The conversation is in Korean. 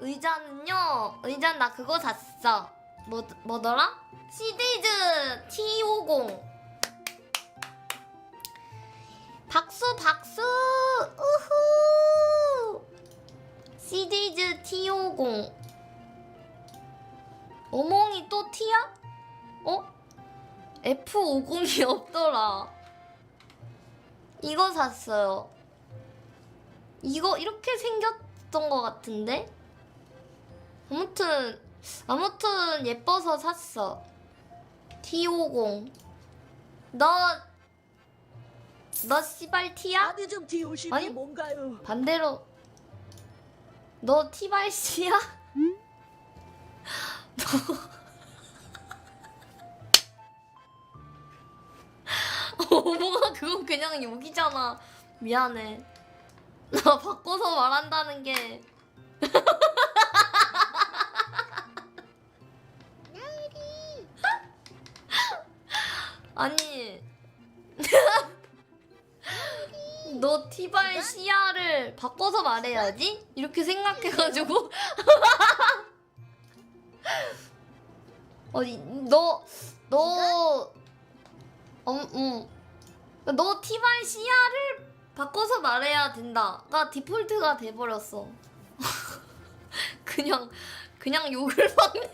의자는요. 의자 나 그거 샀어. 뭐 뭐더라? 시디즈 T50. 박수 박수. 우후. 시디즈 T50. 어몽이 또 T야? 어? F50이 없더라. 이거 샀어요. 이거 이렇게 생겼던 것 같은데? 아무튼 아무튼 예뻐서 샀어. T50. 너, 너 씨발 T야? 아니 좀 뒤오심이 아니? 뭔가요? 반대로 너 T발 씨야? 너 어머가 그건 그냥 욕이잖아. 미안해. 나 바꿔서 말한다는 게. 아니. 너 티발 시야를 바꿔서 말해야지? 이렇게 생각해가지고. 어디, 너, 너, 음, 음. 너 티발 시야를 바꿔서 말해야 된다가 디폴트가 돼버렸어. 그냥, 그냥 욕을 받네.